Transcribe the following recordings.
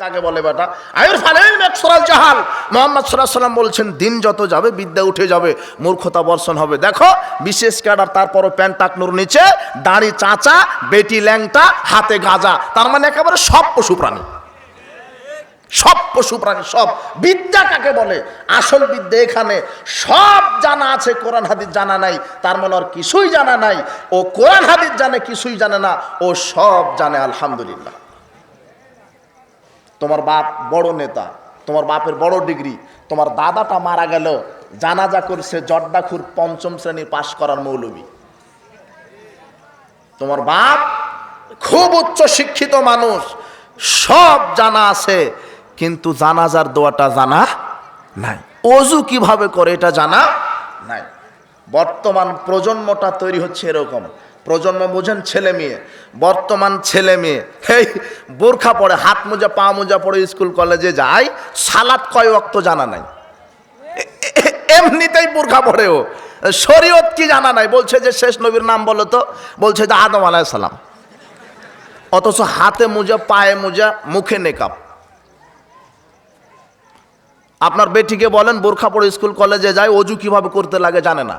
কাকে বলে, বেটা, আয়ুর ফালে মেকসরাল জাহাল। মোহাম্মদ সাল্লাহ সাল্লাম বলছেন, দিন যত যাবে, বিদ্যা উঠে যাবে, মূর্খতা বর্ষণ হবে। দেখো, বিশেষ ক্যাডার, তারপরও প্যান্ট টাকনুর নিচে, দাড়ি চাচা, বেটি ল্যাংটা, হাতে গাজা, তার মানে একেবারে সব পশু প্রাণী। সব পশু প্রাণী, সব। বিদ্যা কাকে বলে? আসল বিদ্যা এখানে, সব জানা আছে, কোরআন হাদিস জানা নাই, তার মানে ওর কিছুই জানা নাই। ও কোরআন হাদিস জানে, কিছুই জানে না, ও সব জানে, আলহামদুলিল্লাহ। তোমার বাপ বড় নেতা, তোমার বাপের বড় ডিগ্রি, তোমার দাদাটা মারা গেল, জানাজা করছে জর্দাখুর পঞ্চম শ্রেণি পাশ করার মৌলবী। তোমার বাপ খুব উচ্চ শিক্ষিত মানুষ, সব জানা আছে, কিন্তু জানাজার দোয়াটা জানা নাই। অজু কীভাবে করে এটা জানা নাই। বর্তমান প্রজন্মটা তৈরি হচ্ছে এরকম। প্রজন্ম বোঝেন ছেলে মেয়ে, বর্তমান ছেলে মেয়ে। এই বোরখা পড়ে হাত মোজা, পা মোজা পড়ে স্কুল, কলেজে যায়, সালাদ কয় অক্ত জানা নাই। এমনিতেই বোরখা পড়ে ও। শরীয়ত কি জানা নাই? বলছে যে শেষ নবীর নাম বলো তো। বলছে যে আদম আলাইসালাম অথচ হাতে মোজা, পায়ে মোজা, মুখে নেকাপ আপনার বেটিকে বলেন, বোরখা পড়ে স্কুল, কলেজে যায়, অজু কীভাবে করতে লাগে জানে না।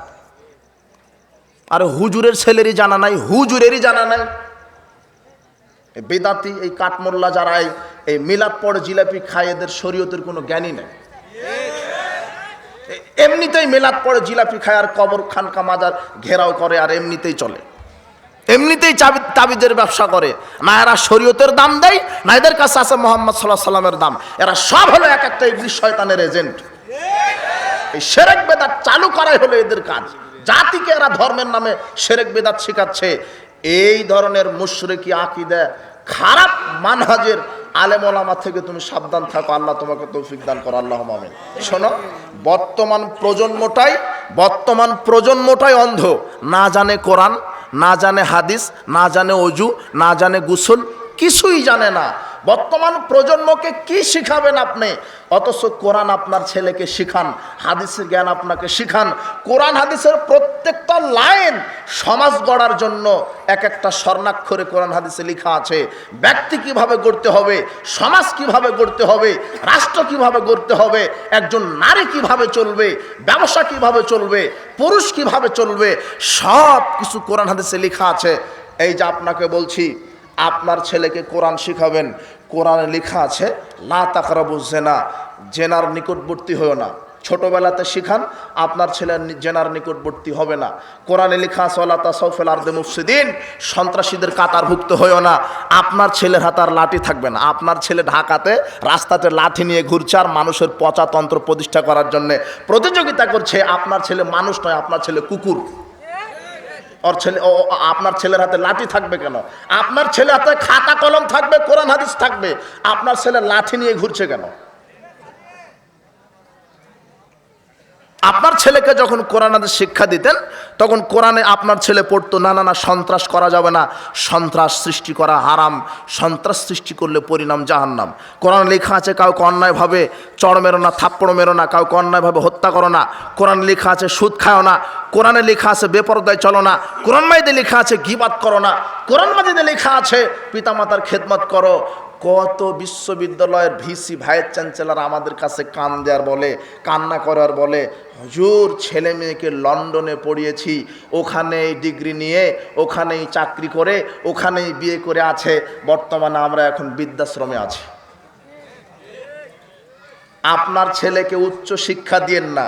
আরে হুজুরের ছেলেরই জানা নাই, হুজুরেরই জানা নাই। বেদাতি, এই কাঠমোল্লা যারা এই- মিলাদ পড়ে জিলাপি খায়, এদের শরীয়তের কোনো জ্ঞানই নেই। এমনিতেই মেলাদ পড়ে জিলাপি খায় আর কবর খানকা মাজার ঘেরাও করে আর এমনিতেই চলে। এমনিতেই চাবি তাবিদের ব্যবসা করে। না এরা শরীয়তের দাম দেয়, না এদের কাছে আছে মোহাম্মদ সাল্লাহ সাল্লামের দাম। এরা সব হলো এক একটা ইবলিশ শয়তানের এজেন্ট। এই সেরেক বেদাত চালু করাই হলো এদের কাজ। জাতিকে এরা ধর্মের নামে সেরেক বেদাত শেখাচ্ছে। এই ধরনের মুশরিকি আকিদা খারাপ মানহাজের আলেম ওলামা থেকে তুমি সাবধান থাকো। আল্লাহ তোমাকে তৌফিক দান করো। আল্লাহ মামিন শোনো, বর্তমান প্রজন্মটাই বর্তমান প্রজন্মটাই অন্ধ। না জানে কোরআন, না জানে হাদিস, না জানে অজু না জানে গুসল, কিছুই জানে না। বর্তমান প্রজন্মকে কি শিখাবেন আপনি? অথচ কোরআন আপনার ছেলেকে শিখান, হাদিসের জ্ঞান আপনাকে শিখান। কোরআন, হাদিসের প্রত্যেকটা লাইন সমাজ গড়ার জন্য এক একটা স্বর্ণাক্ষরে কোরআন, হাদিসে লেখা আছে। ব্যক্তি কীভাবে গড়তে হবে, সমাজ কীভাবে গড়তে হবে, রাষ্ট্র কীভাবে গড়তে হবে, একজন নারী কীভাবে চলবে, ব্যবসা কীভাবে চলবে, পুরুষ কীভাবে চলবে সব কিছু কোরআন, হাদিসে লেখা আছে। এই যে আপনাকে বলছি আপনার ছেলেকে কোরআন শিখাবেন। কোরআনে লেখা আছে, লা তাকরাবু জেনা জেনার নিকটবর্তী হয়েও না। ছোটবেলাতে শিখান, আপনার ছেলে জেনার নিকটবর্তী হবে না। কোরআনে লেখা আছে আল্লাহ তাসফেল আর্দে মুফসিদিন সন্ত্রাসীদের কাতারভুক্ত হয়েও না। আপনার ছেলের হাতে আর লাঠি থাকবে না। আপনার ছেলে ঢাকাতে, রাস্তাতে লাঠি নিয়ে ঘুরছে আর মানুষের পচাতন্ত্র প্রতিষ্ঠা করার জন্যে প্রতিযোগিতা করছে। আপনার ছেলে মানুষ নয়, আপনার ছেলে কুকুর। ওর ছেলে ও আপনার ছেলের হাতে লাঠি থাকবে কেন? আপনার ছেলে হাতে খাতা কলম থাকবে, কোরআন হাদিস থাকবে। আপনার ছেলে লাঠি নিয়ে ঘুরছে কেন? আপনার ছেলেকে যখন কোরআন হাদিস শিক্ষা দিতেন, তখন কোরআনে আপনার ছেলে পড়তো, না না না, সন্ত্রাস করা যাবে না। সন্ত্রাস সৃষ্টি করা হারাম। সন্ত্রাস সৃষ্টি করলে পরিণাম জাহান্নাম। কোরআন লেখা আছে, কাউকে অন্যায়ভাবে চড় মেরো না, থাপ্পড় মেরো না। কাউকে অন্যায়ভাবে হত্যা করো না। কোরআন লেখা আছে, সুদ খাও না। কোরআনে লেখা আছে, বেপরদায় চলো না। কোরআন মাইদে লেখা আছে, গিবাদ করো না। কোরআন মাজিদে লেখা আছে, পিতামাতার খেদমত করো। কত বিশ্ববিদ্যালয়ের ভিসি ভাইস চ্যান্সেলার আমাদের কাছে কান দেওয়ার বলে, কান্না করার বলে, হুজুর, ছেলে মেয়েকে লন্ডনে পড়িয়েছি, ওখানেই ডিগ্রি নিয়ে, ওখানেই চাকরি করে, ওখানেই বিয়ে করে আছে, বর্তমানে আমরা এখন বৃদ্ধাশ্রমে আছি। আপনার ছেলেকে উচ্চ শিক্ষা দিয়েন না,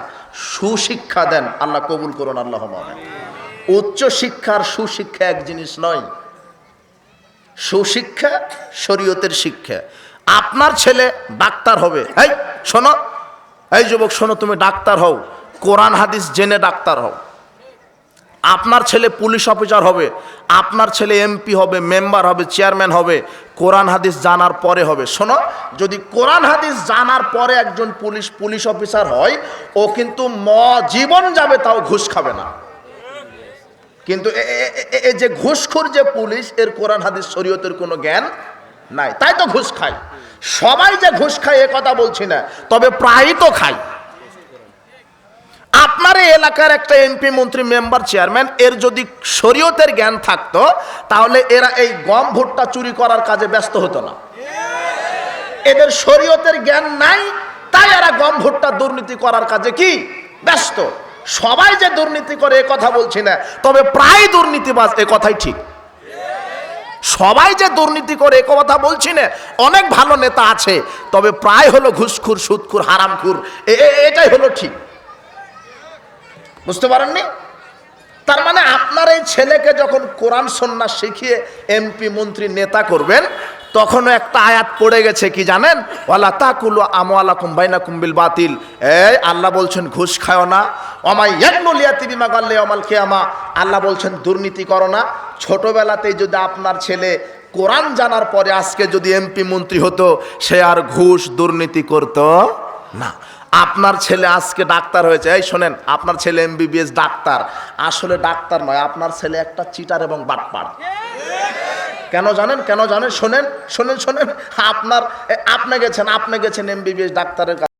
সুশিক্ষা দেন, আল্লাহ কবুল করুন, আল্লাহ উচ্চ শিক্ষার সুশিক্ষা এক জিনিস নয় সুশিক্ষা, শরীয়তের শিক্ষা। আপনার ছেলে ডাক্তার হবে। এই শোনো। এই যুবক, শোনো, তুমি ডাক্তার হও। কোরআন, হাদিস জেনে ডাক্তার হও। আপনার ছেলে পুলিশ অফিসার হবে। আপনার ছেলে এমপি হবে, মেম্বার হবে, চেয়ারম্যান হবে। কোরআন, হাদিস জানার পরে হবে। শোনো, যদি কোরআন, হাদিস জানার পরে একজন পুলিশ পুলিশ অফিসার হয়, ও কিন্তু ম জীবন যাবে, তাও ঘুষ খাবে না। কিন্তু এ- এ- এ- এ- এ যে ঘুষখোর যে পুলিশ, এর কোরআন হাদিস শরীয়তের কোনো জ্ঞান নাই। তাই তো ঘুষ খায়। সবাই যে ঘুষ খায়, এ কথা বলছি না। তবে প্রায়ই তো খায়। আপনার এই এলাকার একটা এমপি মন্ত্রী, মেম্বার, চেয়ারম্যান, এর যদি শরীয়তের জ্ঞান থাকতো, তাহলে এরা এই গম ভুট্টা চুরি করার কাজে ব্যস্ত হতো না। এদের শরীয়তের জ্ঞান নাই, তাই এরা গম ভুট্টা দুর্নীতি করার কাজে কি? ব্যস্ত। সবাই যে দুর্নীতি করে এ কথা বলছি না, তবে প্রায় দুর্নীতিবাজ এ কথাই ঠিক। সবাই যে দুর্নীতি করে এ কথা বলছি না, অনেক ভালো নেতা আছে, তবে প্রায় হলো ঘুষখুর, সুদখুর, হারামখুর এটাই হলো ঠিক। বুঝতে পারেননি? তার মানে আপনার এই ছেলেকে যখন কোরআন সন্ন্যাস শিখিয়ে এমপি, মন্ত্রী, নেতা করবেন তখনও একটা আয়াত পড়ে গেছে কি জানেন? ওয়ালা তাকুলু আমওয়ালা কুম্বাইনা কুম্বিল বাতিল। এই আল্লাহ বলছেন, ঘুষ খাও না। অমাই ইয়াকনুলিয়াতি বিমা গাল্লে অমাল কেয়ামা। আল্লাহ বলছেন, দুর্নীতি করো না। ছোটবেলাতেই যদি আপনার ছেলে কোরআন জানার পরে আজকে যদি এমপি মন্ত্রী হতো, সে আর ঘুষ দুর্নীতি করতো না। আপনার ছেলে আজকে ডাক্তার হয়েছে। এই শোনেন, আপনার ছেলে এমবিবিএস ডাক্তার। আসলে ডাক্তার নয়, আপনার ছেলে একটা চিটার এবং বাটপার। কেন জানেন? কেন জানেন? শোনেন শোনেন শোনেন। আপনার আপনি গেছেন আপনি গেছেন এমবিবিএস ডাক্তারের